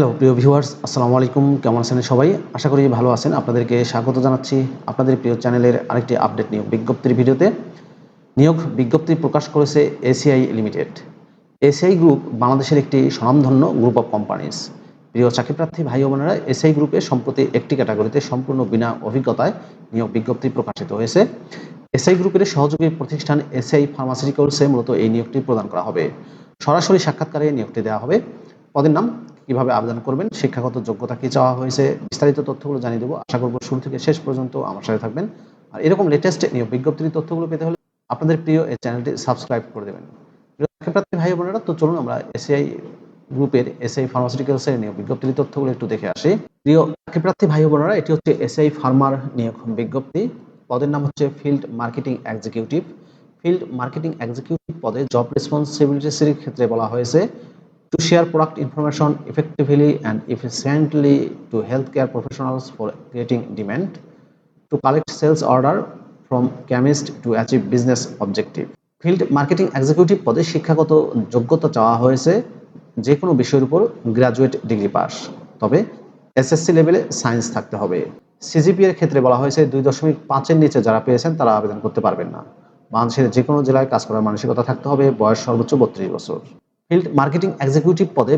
Hello, প্রিয় viewers আসসালামু আলাইকুম। কেমন আছেন সবাই? আশা করি ভালো আছেন। আপনাদেরকে স্বাগত জানাচ্ছি আপনাদের প্রিয় চ্যানেলের আরেকটি আপডেট নিয়োগ বিজ্ঞপ্তির ভিডিওতে। নিয়োগ বিজ্ঞপ্তি প্রকাশ করেছে এসিআই লিমিটেড। এসিআই গ্রুপ বাংলাদেশের একটি স্বনামধন্য গ্রুপ অফ কোম্পানিজ। প্রিয় চাকরিপ্রার্থী ভাই ও বোনেরা, এসআই গ্রুপে সম্প্রতি একটি ক্যাটাগরিতে সম্পূর্ণ বিনা অভিজ্ঞতায় নিয়োগ বিজ্ঞপ্তি প্রকাশিত হয়েছে। এসআই গ্রুপের সহযোগী প্রতিষ্ঠান এসআই ফার্মাসিউটিক্যালসে মূলত এই নিয়োগটি প্রদান করা হবে। সরাসরি সাক্ষাৎকারে নিয়োগটি দেওয়া হবে। পদের নাম কীভাবে আবেদন করবেন, শিক্ষাগত যোগ্যতা কি চাওয়া হয়েছে, বিস্তারিত তথ্যগুলো জানিয়ে দেবো। আশা করব শুরু থেকে শেষ পর্যন্ত আমার সাথে থাকবেন। আর এরকম লেটেস্ট নিয়োগ বিজ্ঞপ্তির তথ্যগুলো পেতে হলে আপনাদের প্রিয় এই চ্যানেলটি সাবস্ক্রাইব করে দেবেন। প্রিয় ভাই বোনেরা, তো চলুন আমরা এসিআই গ্রুপের এসআই ফার্মাসিউটিক্যালসের নিয়োগ বিজ্ঞপ্তির তথ্যগুলো একটু দেখে আসি। প্রিয় চাকরিপ্রার্থী ভাই বোনেরা, এটি হচ্ছে এসআই ফার্মার নিয়োগ বিজ্ঞপ্তি। পদের নাম হচ্ছে field marketing executive field marketing executive পদে জব রেসপন্সিবিলিটিসের ক্ষেত্রে বলা হয়েছে। To share product information effectively and efficiently to healthcare professionals for creating demand, to collect sales order from chemist to achieve business objective. Field marketing executive পদে শিক্ষাগত যোগ্যতা চাওয়া হয়েছে যে কোনো বিষয়ের উপর গ্রাজুয়েট ডিগ্রি পাস তবে এসএসসি লেভেলে সায়েন্স থাকতে হবে। সিজিপি এর ক্ষেত্রে বলা হয়েছে দুই দশমিক পাঁচের নিচে যারা পেয়েছেন তারা আবেদন করতে পারবেন না। বাংলাদেশের যে কোনো জেলায় কাজ করার মানসিকতা থাকতে হবে। বয়স সর্বোচ্চ বত্রিশ বছর। ফিল্ড মার্কেটিং এক্সিকিউটিভ পদে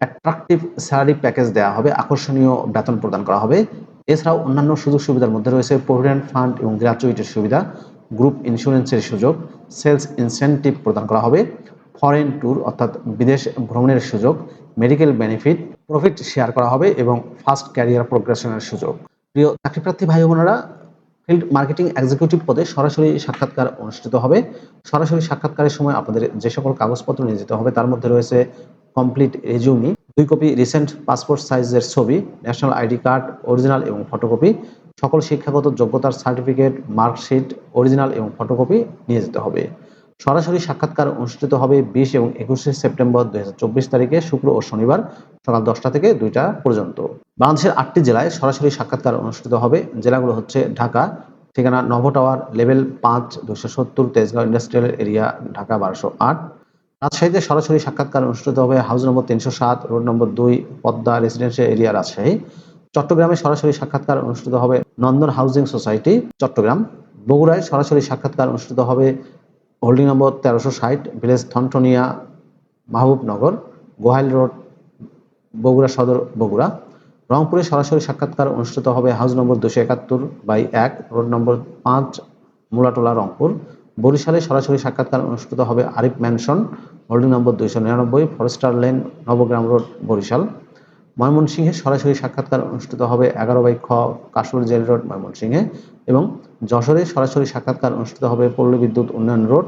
অ্যাট্রাকটিভ স্যালারি প্যাকেজ দেওয়া হবে, আকর্ষণীয় বেতন প্রদান করা হবে। এছাড়াও অন্যান্য সুযোগ সুবিধার মধ্যে রয়েছে প্রভিডেন্ট ফান্ড এবং গ্র্যাচুইটির সুবিধা গ্রুপ ইন্স্যুরেন্সের সুযোগ সেলস ইনসেন্টিভ প্রদান করা হবে ফরেন ট্যুর অর্থাৎ বিদেশ ভ্রমণের সুযোগ মেডিকেল বেনিফিট প্রফিট শেয়ার করা হবে এবং ফার্স্ট ক্যারিয়ার প্রোগ্রেশনের সুযোগ। প্রিয় চাকরিপ্রার্থী ভাই বোনেরা ফিল্ড মার্কেটিং এক্সিকিউটিভ পদে সরাসরি সাক্ষাৎকার অনুষ্ঠিত হবে। সরাসরি সাক্ষাৎকারের সময় আপনাদের যে সকল কাগজপত্র নিয়ে যেতে হবে, তার মধ্যে রয়েছে কমপ্লিট রেজিউমি দুই কপি রিসেন্ট পাসপোর্ট সাইজের ছবি ন্যাশনাল আইডি কার্ড অরিজিনাল এবং ফটোকপি সকল শিক্ষাগত যোগ্যতার সার্টিফিকেট মার্কশিট অরিজিনাল এবং ফটোকপি নিয়ে যেতে হবে। সরাসরি সাক্ষাৎকার অনুষ্ঠিত হবে বিশ এবং একুশে সেপ্টেম্বর দুই তারিখে, শুক্র ও শনিবার সকাল দশটা থেকে দুইটা পর্যন্ত। বাংলাদেশের আটটি জেলায় সরাসরি সাক্ষাৎকার অনুষ্ঠিত হবে। জেলাগুলো হচ্ছে ঢাকা, ঠিকানা নভ টাওয়ার, লেভেল পাঁচ দুশো সত্তর, তেজগাঁও ইন্ডাস্ট্রিয়াল এরিয়া, ঢাকা বারোশো আট। রাজশাহীতে সরাসরি সাক্ষাৎকার অনুষ্ঠিত হবে হাউস নম্বর তিনশো সাত, রোড নম্বর দুই, পদ্মা রেসিডেন্সিয়াল এরিয়া, রাজশাহী। চট্টগ্রামে সরাসরি সাক্ষাৎকার অনুষ্ঠিত হবে নন্দন হাউজিং সোসাইটি, চট্টগ্রাম। বগুড়ায় সরাসরি সাক্ষাৎকার অনুষ্ঠিত হবে হোল্ডিং নম্বর তেরোশো ষাট ভিলেজ থনটনিয়া মাহবুবনগর গোহাইল রোড বগুড়া সদর, বগুড়া। রংপুরে সরাসরি সাক্ষাৎকার অনুষ্ঠিত হবে হাউস নম্বর দুশো একাত্তর বাই এক রোড নম্বর পাঁচ মুলাটোলা রংপুর। বরিশালে সরাসরি সাক্ষাৎকার অনুষ্ঠিত হবে আরিফ ম্যানশন হোল্ডিং নম্বর দুইশো নিরানব্বই Forester lane Nabagram road Barishal. ময়মনসিংহে সরাসরি সাক্ষাৎকার অনুষ্ঠিত হবে এগারো বাই খ কাশুর জেল রোড, ময়মনসিংহে এবং যশোরে সরাসরি সাক্ষাৎকার অনুষ্ঠিত হবে পল্লী বিদ্যুৎ উন্নয়ন রোড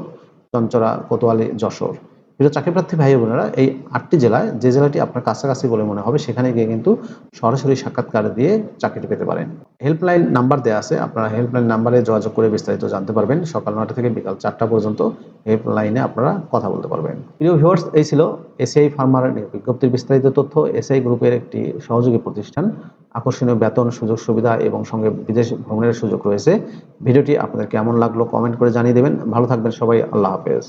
চঞ্চরা কোতোয়ালি যশোর। প্রিয় চাকরিপ্রার্থী ভাই বোনেরা, এই আটটি জেলায় যে জেলাটি আপনার কাছাকাছি বলে মনে হবে, সেখানে গিয়ে কিন্তু সরাসরি সাক্ষাৎকার দিয়ে চাকরিটি পেতে পারেন। হেল্পলাইন নাম্বার দেওয়া আছে, আপনারা হেল্পলাইন নাম্বারে যোগাযোগ করে বিস্তারিত জানতে পারবেন। সকাল নটা থেকে বিকাল চারটা পর্যন্ত হেল্পলাইনে আপনারা কথা বলতে পারবেন। প্রিয় ভিউয়ার্স, এই ছিল এসআই ফার্মার বিজ্ঞপ্তির বিস্তারিত তথ্য। এসআই গ্রুপের একটি সহযোগী প্রতিষ্ঠান। আকর্ষণীয় বেতন, সুযোগ সুবিধা এবং সঙ্গে বিদেশ ভ্রমণের সুযোগ রয়েছে। ভিডিওটি আপনাদের কেমন লাগল কমেন্ট করে জানিয়ে দেবেন। ভালো থাকবেন সবাই, আল্লাহ হাফেজ।